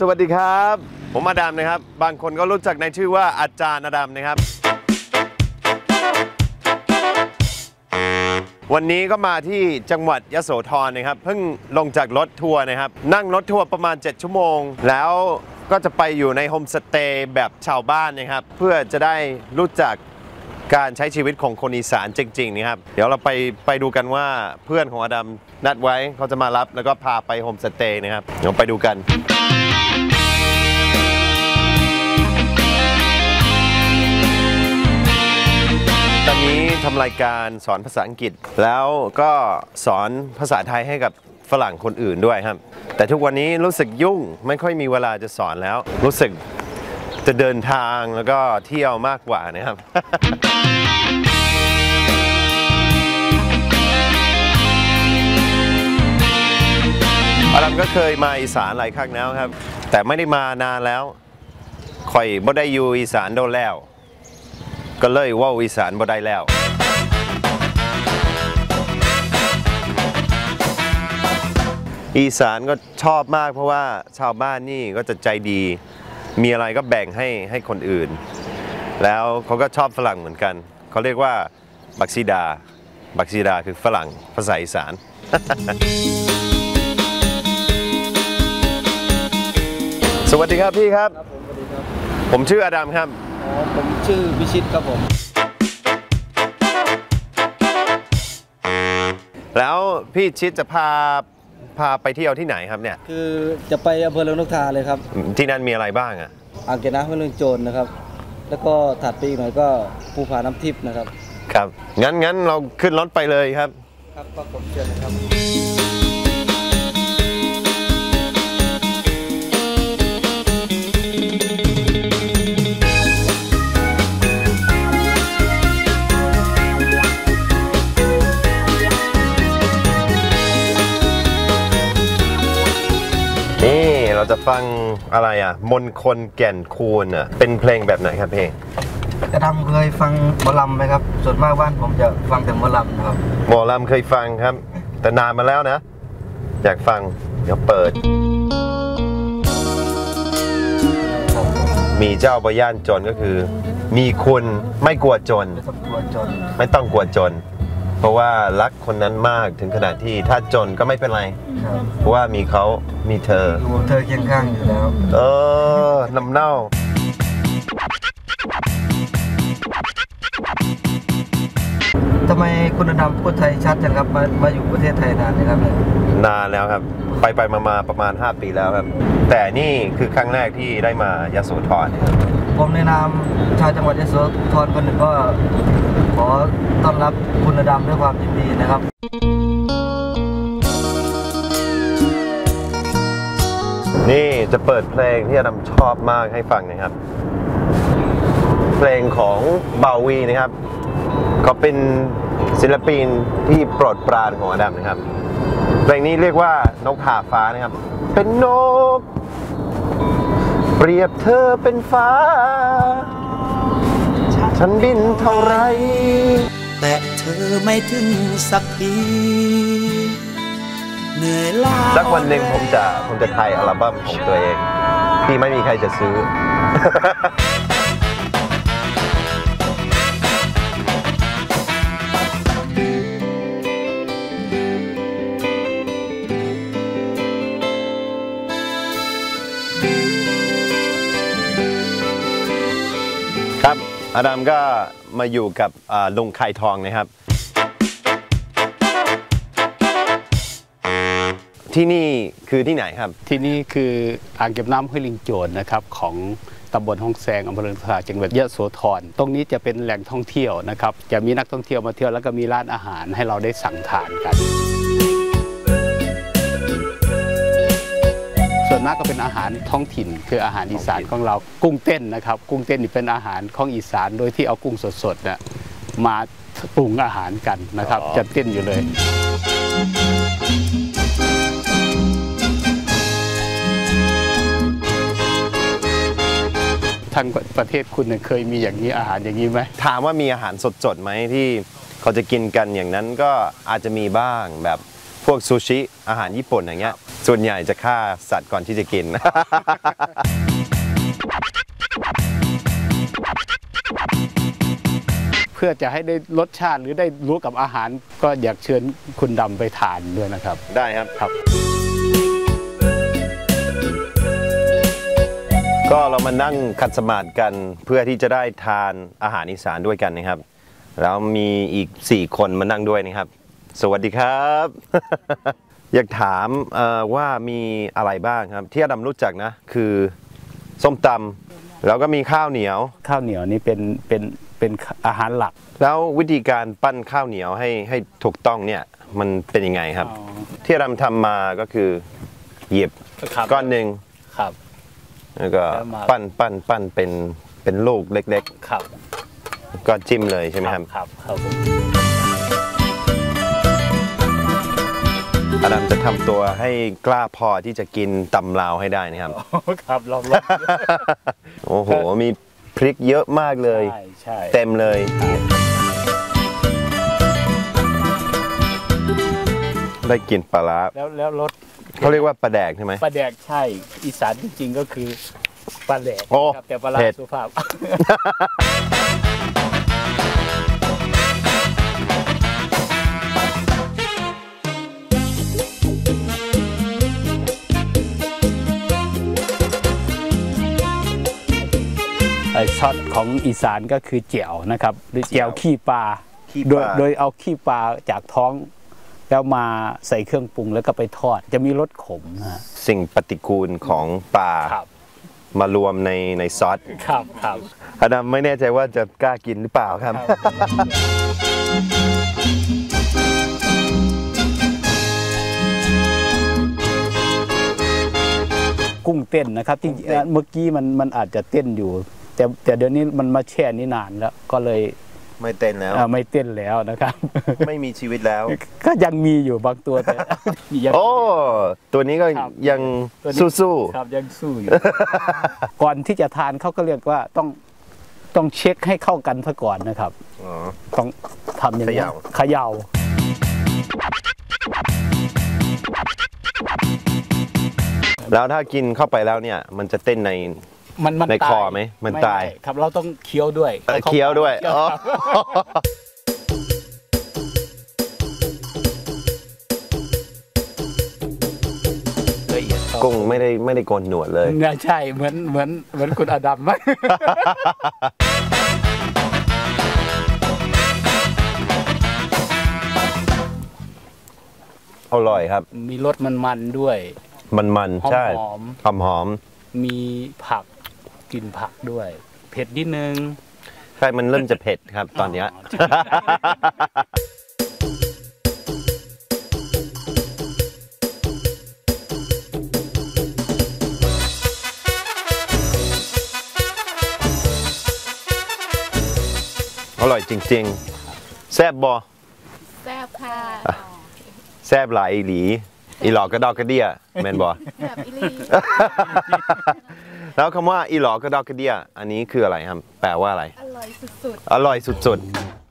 สวัสดีครับ ผมอาดัมนะครับ บางคนก็รู้จักในชื่อว่าอาจารย์อาดัมนะครับ วันนี้ก็มาที่จังหวัดยโสธรนะครับ เพิ่งลงจากรถทัวร์นะครับ นั่งรถทัวร์ประมาณ 7 ชั่วโมง แล้วก็จะไปอยู่ในโฮมสเตย์แบบชาวบ้านนะครับ เพื่อจะได้รู้จักการใช้ชีวิตของคนอีสานจริงๆนะครับ เดี๋ยวเราไปไปดูกันว่าเพื่อนของอดัมนัดไว้เขาจะมารับแล้วก็พาไปโฮมสเตย์นะครับ เดี๋ยวไปดูกัน ตอนนี้ทำรายการสอนภาษาอังกฤษ แล้วก็สอนภาษาไทยให้กับฝรั่งคนอื่นด้วยครับ แต่ทุกวันนี้รู้สึกยุ่งไม่ค่อยมีเวลาจะสอนแล้ว รู้สึกจะเดินทางแล้วก็เที่ยวมากกว่านะครับอารัมก็เคยมาอีสานหลายครั้งแล้วครับ แต่ไม่ได้มานานแล้ว ค่อยบ่ได้อยู่อีสานโดนแล้ว ก็เลยว่าอีสานบ่ได้แล้วอีสานก็ชอบมากเพราะว่าชาวบ้านนี่ก็จะใจดี มีอะไรก็แบ่งให้ให้คนอื่น แล้วเขาก็ชอบฝรั่งเหมือนกัน เขาเรียกว่าบักซีดา บักซีดาคือฝรั่งภาษาอีสาน สวัสดีครับพี่ครับรบผมชื่ออดัมครับ ผมชื่อพิชิตครับผม แล้วพี่ชิดจะพาพาไปเที่ยวที่ไหนครับเนี่ย คือจะไปอำเภอเรืองนกทาเลยครับ ที่นั่นมีอะไรบ้างอะอ่างเก็บน้ำห้วยเรืองโจรนะครับ แล้วก็ถัดไปอีกหน่อยก็ภูผาน้ำทิพย์นะครับ ครับ งั้นงั้นเราขึ้นรถไปเลยครับ ครับก็ผมเชิญนะครับ เราจะฟังอะไรอะ มนคนแก่นคูณอะ เป็นเพลงแบบไหนครับเพลงกระทำเคยฟังหมอลำไหมครับ ส่วนมากบ้านผมจะฟังแต่หมอลำนะครับหมอลำเคยฟังครับ แต่นานมาแล้วนะ อยากฟัง เดี๋ยวเปิด มีเจ้าบย่านจนก็คือ มีคุณไม่กลัวจน ไม่ต้องกลัวจน ไม่ต้องกลัวจน เพราะว่ารักคนนั้นมากถึงขนาดที่ถ้าจนก็ไม่เป็นไร ครับเพราะว่ามีเขามีเธอ อยู่เธอเคียงข้างอยู่แล้ว เออน้ำเน่า ทำไมคุณอดำพูดไทยชัดจังครับมามาอยู่ประเทศไทยนานนะครับเนี่ยนานแล้วครับ ไปไปมามาประมาณ 5 ปีแล้วครับ แต่นี่คือครั้งแรกที่ได้มายโสธรครับผมในนามชาวจังหวัดยโสธรคนหนึ่งก็ขอต้อนรับคุณอดำด้วยความยินดีนะครับนี่จะเปิดเพลงที่อดัมชอบมากให้ฟังนะครับ เพลงของบาวีนะครับ เขาเป็นศิลปินที่โปรดปรานของอดัมนะครับเพลงนี้เรียกว่านกผ่าฟ้านะครับ เป็นนก เปรียบเธอเป็นฟ้า ฉันบินเท่าไร แต่เธอไม่ถึงสักทีเหนื่อยล้าสักวันหนึ่งผมจะผมจะถ่ายอัลบั้มของตัวเอง ที่ไม่มีใครจะซื้อ อาดัมก็มาอยู่กับลุงไข่ทองนะครับ ที่นี่คือที่ไหนครับ ที่นี่คืออ่างเก็บน้ำห้วยลิงโจรนะครับของตำบลห้องแซงอำเภอเรืองสาจังหวัดยะโสธร ตรงนี้จะเป็นแหล่งท่องเที่ยวนะครับ จะมีนักท่องเที่ยวมาเที่ยวแล้วก็มีร้านอาหารให้เราได้สั่งทานกัน ส่วนมากก็เป็นอาหารท้องถิ่น คืออาหารอีสานของเรากุ้งเต้นนะครับ กุ้งเต้นนี่เป็นอาหารของอีสานโดยที่เอากุ้งสดๆนะมาปรุงอาหารกันนะครับอ๋อจะเต้นอยู่เลยทางประเทศคุณเนี่ยเคยมีอย่างนี้อาหารอย่างนี้ไหมถามว่ามีอาหารสดๆไหมที่เขาจะกินกันอย่างนั้นก็อาจจะมีบ้างแบบพวกซูชิอาหารญี่ปุ่นอย่างเงี้ยแส่วนใหญ่จะฆ่าสัตว์ก่อนที่จะกิน เพื่อจะให้ได้รสชาติหรือได้รู้กับอาหาร ก็อยากเชิญคุณดำไปทานด้วยนะครับ ได้ครับครับ ก็เรามานั่งขัดสมาธิกันเพื่อที่จะได้ทานอาหารอีสานด้วยกันนะครับ แล้วมีอีก 4 คนมานั่งด้วยนะครับ สวัสดีครับ อยากถามเอ่อว่ามีอะไรบ้างครับ ที่อดัมรู้จักนะ คือส้มตำแล้วก็มีข้าวเหนียว ข้าวเหนียวนี่เป็นเป็นเป็นอาหารหลัก แล้ววิธีการปั้นข้าวเหนียวให้ให้ถูกต้องเนี่ยมันเป็นยังไงครับ ที่อดัมทำมาก็คือหยิบครับก้อนหนึ่งครับแล้วก็แล้วมาปั้นปั้นปั้นเป็นเป็นลูกเล็กครับๆก็จิ้มเลยใช่ไหมครับครับครับ ผมอดัมจะทำตัวให้กล้าพอที่จะกินตำลาวให้ได้นะครับ ครับลองลองโอ้โห มีพริกเยอะมากเลย ใช่ใช่เต็มเลย ได้กลินปลาร้าแล้วแล้วรสเขาเรียกว่าปลาแดกใช่ไหมปลาแดกใช่ อีสานจริงๆก็คือปลาแดกโอ้ครับแต่ปลาร้าเผ็ด สุภาพ ช็อตของอีสานก็คือเจียวนะครับหรือเจียวขี้ปลาขี้ปลาโดยโดยเอาขี้ปลาจากท้องแล้วมาใส่เครื่องปรุงแล้วก็ไปทอด จะมีรสขมนะฮะสิ่งปฏิกูลของปลาครับมารวมในในซอสครับครับอดัมไม่แน่ใจว่าจะกล้ากินหรือเปล่าครับ กุ้งเต้นนะครับที่เอ่อเมื่อกี้มันมันอาจจะเต้นอยู่ แต่แต่เดี๋ยวนี้มันมาแช่นี่นานแล้ว ก็เลยไม่เต้นแล้วเอ่อไม่เต้นแล้วนะครับ ไม่มีชีวิตแล้ว ก็ยังมีอยู่บางตัวแต่ยังโอ้ตัวนี้ก็ครับยังตัวนี้สู้ครับยังสู้อยู่ ก่อนที่จะทานเขาก็เรียกว่าต้องต้องเช็คให้เข้ากันซะก่อนนะครับๆอ๋อต้องทำอย่างนี้เขย่าเขย่าแล้วถ้ากินเข้าไปแล้วเนี่ย มันจะเต้นใน มันมันในตายคอไหมมันตายครับเราต้องเคี้ยวด้วยเอ่อเคี้ยวด้วยเคี้อ๋อครับละเอียดครับกุ้งไม่ได้ไม่ได้โกนหนวดเลยเนี่ยใช่เหมือนเหมือนเหมือนคุณอดัมมากอร่อยครับ มีรสมันๆด้วย มันมันๆใช่หอมหอมหอม มีผัก กลิ่นผักด้วย เผ็ดนิดนึงๆใช่ มันเริ่มจะเผ็ดครับตอนเนี้ย อร่อยจริง ๆ แซบบอแซ่บค่ะแซบหลายอีหลี อีหลอกกระดอกกระเดียแมนบอแซ่บอีหลี แล้วคำว่าอีหลอกกระดอกกระเดียอันนี้คืออะไรครับ แปลว่าอะไร อร่อยสุดอร่อยสุดๆ